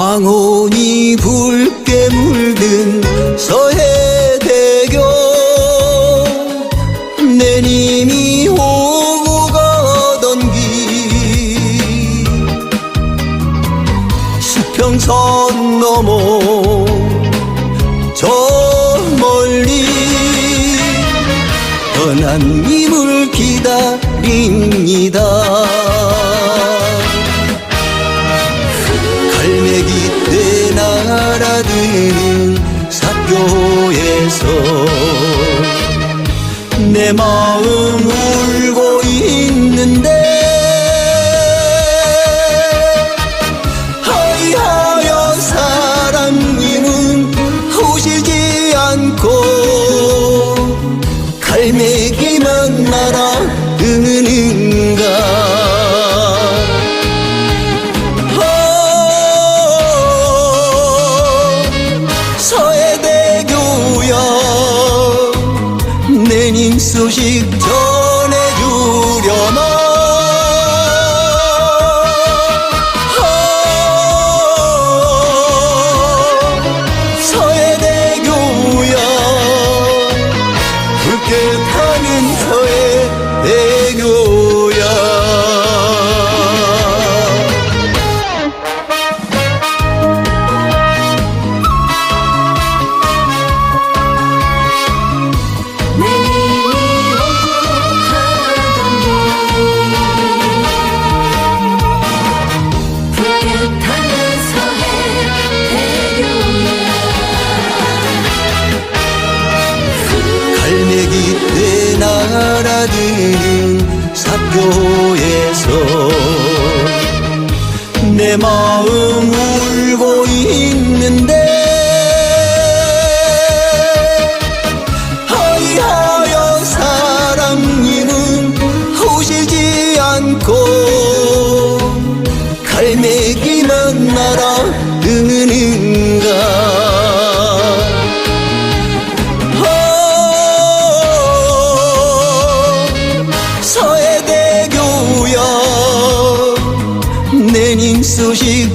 황혼이 붉게 물든 서해대교. 내님이 오고 가던 길. 수평선 넘어 저 멀리 떠난 님을 기다립니다 내 마음 울고 있는데 하이하여 사랑님은 오시지 않고 갈매기만 날아드는가. 어, 서해대 내님 소식 전해주려나? 어, 서해대교야 붉게 삿교에서 내 마음 울 sushi